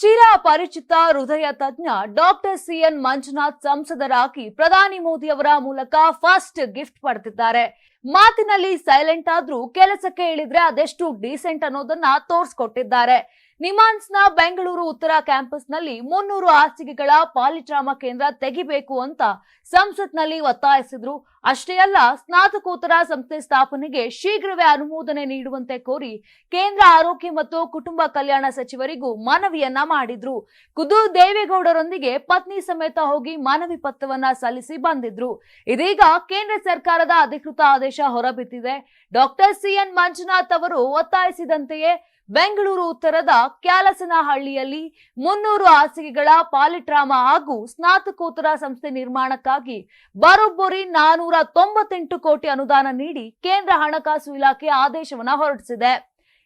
ಚಿರ ಪರಿಚಿತ ಹೃದಯ ತಜ್ಞ ಡಾಕ್ಟರ್ ಸಿಎನ್ ಮಂಜುನಾಥ್ ಸಂಸದರಾಗಿ ಪ್ರಧಾನಿ ಮೋದಿ ಅವರ ಮೂಲಕ ಫಸ್ಟ್ ಗಿಫ್ಟ್ ಪಡೆದಿದ್ದಾರೆ. ಮಾತಿನಲ್ಲಿ ಸೈಲೆಂಟ್ ಆದ್ರೂ ಕೆಲಸಕ್ಕೆ ಇಳಿದ್ರೆ ಅದೆಷ್ಟು ಡೀಸೆಂಟ್ ಅನ್ನೋದನ್ನ ತೋರ್ಸ್ಕೊಟ್ಟಿದ್ದಾರೆ. ನಿಮಾನ್ಸ್ನ ಬೆಂಗಳೂರು ಉತ್ತರ ಕ್ಯಾಂಪಸ್ನಲ್ಲಿ ಮುನ್ನೂರು ಹಾಸಿಗೆಗಳ ಪಾಲಿಟ್ರಾಮಾ ಕೇಂದ್ರ ತೆಗಿಬೇಕು ಅಂತ ಸಂಸತ್ನಲ್ಲಿ ಒತ್ತಾಯಿಸಿದ್ರು. ಅಷ್ಟೇ ಅಲ್ಲ, ಸ್ನಾತಕೋತ್ತರ ಸಂಸ್ಥೆ ಸ್ಥಾಪನೆಗೆ ಶೀಘ್ರವೇ ಅನುಮೋದನೆ ನೀಡುವಂತೆ ಕೋರಿ ಕೇಂದ್ರ ಆರೋಗ್ಯ ಮತ್ತು ಕುಟುಂಬ ಕಲ್ಯಾಣ ಸಚಿವರಿಗೂ ಮನವಿಯನ್ನ ಮಾಡಿದ್ರು. ಖುದ್ದು ದೇವೇಗೌಡರೊಂದಿಗೆ ಪತ್ನಿ ಸಮೇತ ಹೋಗಿ ಮನವಿ ಪತ್ರವನ್ನ ಸಲ್ಲಿಸಿ ಬಂದಿದ್ರು. ಇದೀಗ ಕೇಂದ್ರ ಸರ್ಕಾರದ ಅಧಿಕೃತ ಆದೇಶ ಹೊರಬಿದ್ದಿದೆ. ಡಾಕ್ಟರ್ ಸಿಎನ್ ಮಂಜುನಾಥ್ ಅವರು ಒತ್ತಾಯಿಸಿದಂತೆಯೇ ಬೆಂಗಳೂರು ಉತ್ತರದ ಕ್ಯಾಲಸನಹಳ್ಳಿಯಲ್ಲಿ ಮುನ್ನೂರು ಹಾಸಿಗೆಗಳ ಪಾಲಿಟ್ರಾಮಾ ಹಾಗೂ ಸ್ನಾತಕೋತ್ತರ ಸಂಸ್ಥೆ ನಿರ್ಮಾಣಕ್ಕಾಗಿ ಬರೋಬ್ಬರಿ ನಾನೂರ ತೊಂಬತ್ತೆಂಟು ಕೋಟಿ ಅನುದಾನ ನೀಡಿ ಕೇಂದ್ರ ಹಣಕಾಸು ಇಲಾಖೆ ಆದೇಶವನ್ನು ಹೊರಡಿಸಿದೆ.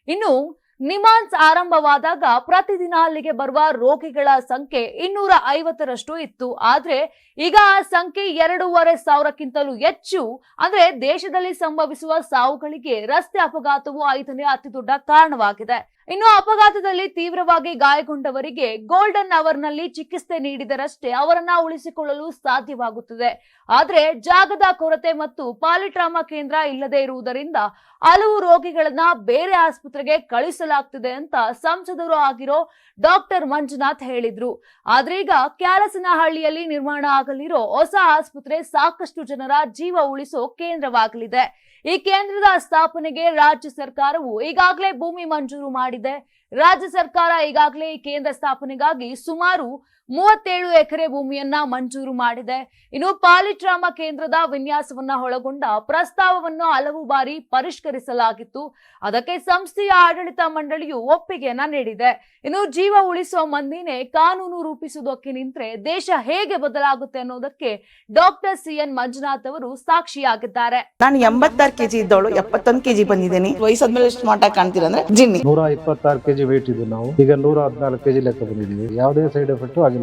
ಇನ್ನು ನಿಮಾನ್ಸ್ ಆರಂಭವಾದಾಗ ಪ್ರತಿದಿನ ಅಲ್ಲಿಗೆ ಬರುವ ರೋಗಿಗಳ ಸಂಖ್ಯೆ ಇನ್ನೂರ ಐವತ್ತರಷ್ಟು ಇತ್ತು. ಆದ್ರೆ ಈಗ ಆ ಸಂಖ್ಯೆ ಎರಡೂವರೆ ಸಾವಿರಕ್ಕಿಂತಲೂ ಹೆಚ್ಚು. ಅಂದ್ರೆ ದೇಶದಲ್ಲಿ ಸಂಭವಿಸುವ ಸಾವುಗಳಿಗೆ ರಸ್ತೆ ಅಪಘಾತವು ಐದನೇ ಅತಿದೊಡ್ಡ ಕಾರಣವಾಗಿದೆ. ಇನ್ನು ಅಪಘಾತದಲ್ಲಿ ತೀವ್ರವಾಗಿ ಗಾಯಗೊಂಡವರಿಗೆ ಗೋಲ್ಡನ್ ಅವರ್ನಲ್ಲಿ ಚಿಕಿತ್ಸೆ ನೀಡಿದರಷ್ಟೇ ಅವರನ್ನ ಉಳಿಸಿಕೊಳ್ಳಲು ಸಾಧ್ಯವಾಗುತ್ತದೆ. ಆದರೆ ಜಾಗದ ಕೊರತೆ ಮತ್ತು ಪಾಲಿಟ್ರಾಮಾ ಕೇಂದ್ರ ಇಲ್ಲದೆ ಇರುವುದರಿಂದ ಹಲವು ರೋಗಿಗಳನ್ನ ಬೇರೆ ಆಸ್ಪತ್ರೆಗೆ ಕಳುಹಿಸಲಾಗ್ತಿದೆ ಅಂತ ಸಂಸದರು ಆಗಿರೋ ಡಾಕ್ಟರ್ ಮಂಜುನಾಥ್ ಹೇಳಿದ್ರು. ಆದ್ರೆ ಈಗ ಕ್ಯಾಲಸನಹಳ್ಳಿಯಲ್ಲಿ ನಿರ್ಮಾಣ ಆಗಲಿರೋ ಹೊಸ ಆಸ್ಪತ್ರೆ ಸಾಕಷ್ಟು ಜನರ ಜೀವ ಉಳಿಸೋ ಕೇಂದ್ರವಾಗಲಿದೆ. ಈ ಕೇಂದ್ರದ ಸ್ಥಾಪನೆಗೆ ರಾಜ್ಯ ಸರ್ಕಾರವು ಈಗಾಗಲೇ ಭೂಮಿ ಮಂಜೂರು ಮಾಡಿದೆ. ರಾಜ್ಯ ಸರ್ಕಾರ ಈಗಾಗಲೇ ಕೇಂದ್ರ ಸ್ಥಾಪನೆಗಾಗಿ ಸುಮಾರು ಮೂವತ್ತೇಳು ಎಕರೆ ಭೂಮಿಯನ್ನ ಮಂಜೂರು ಮಾಡಿದೆ. ಇನ್ನು ಪಾಲಿಟ್ರಾಮ ಕೇಂದ್ರದ ವಿನ್ಯಾಸವನ್ನ ಒಳಗೊಂಡ ಪ್ರಸ್ತಾವವನ್ನು ಹಲವು ಬಾರಿ ಪರಿಷ್ಕರಿಸಲಾಗಿತ್ತು. ಅದಕ್ಕೆ ಸಂಸ್ಥೆಯ ಆಡಳಿತ ಮಂಡಳಿಯು ಒಪ್ಪಿಗೆಯನ್ನ ನೀಡಿದೆ. ಇನ್ನು ಜೀವ ಉಳಿಸುವ ಮಂದಿನೇ ಕಾನೂನು ರೂಪಿಸುವುದಕ್ಕೆ ನಿಂತ್ರೆ ದೇಶ ಹೇಗೆ ಬದಲಾಗುತ್ತೆ ಅನ್ನೋದಕ್ಕೆ ಡಾಕ್ಟರ್ ಸಿ ಎನ್ ಮಂಜುನಾಥ್ ಅವರು ಸಾಕ್ಷಿಯಾಗಿದ್ದಾರೆ. ನಾನು ಎಂಬತ್ತಾರು ಕೆಜಿ ಇದ್ದವಳು ಎಪ್ಪತ್ತೊಂದು ಕೆಜಿ ಬಂದಿದ್ದೀನಿ. ವಯಸ್ಸಾದ್ಮೇಲೆ ಸ್ಮಾರ್ಟ್ ಆಗಿ ಕಾಣ್ತೀರ ಅಂದ್ರೆ ಜಿನ್ನಿ. ನೂರ ಇಪ್ಪತ್ತಾರು ಕೆಜಿ ವೇಟ್ ಇದ್ದು ನಾವು. ಈಗ ನೂರ ಹದಿನಾಲ್ಕು ಕೆಜಿ ಲೆಕ್ಕ ಬಂದಿದ್ದೀವಿ. ಯಾವುದೇ ಸೈಡ್ ಎಫೆಕ್ಟ್ ಆಗಿಲ್ಲ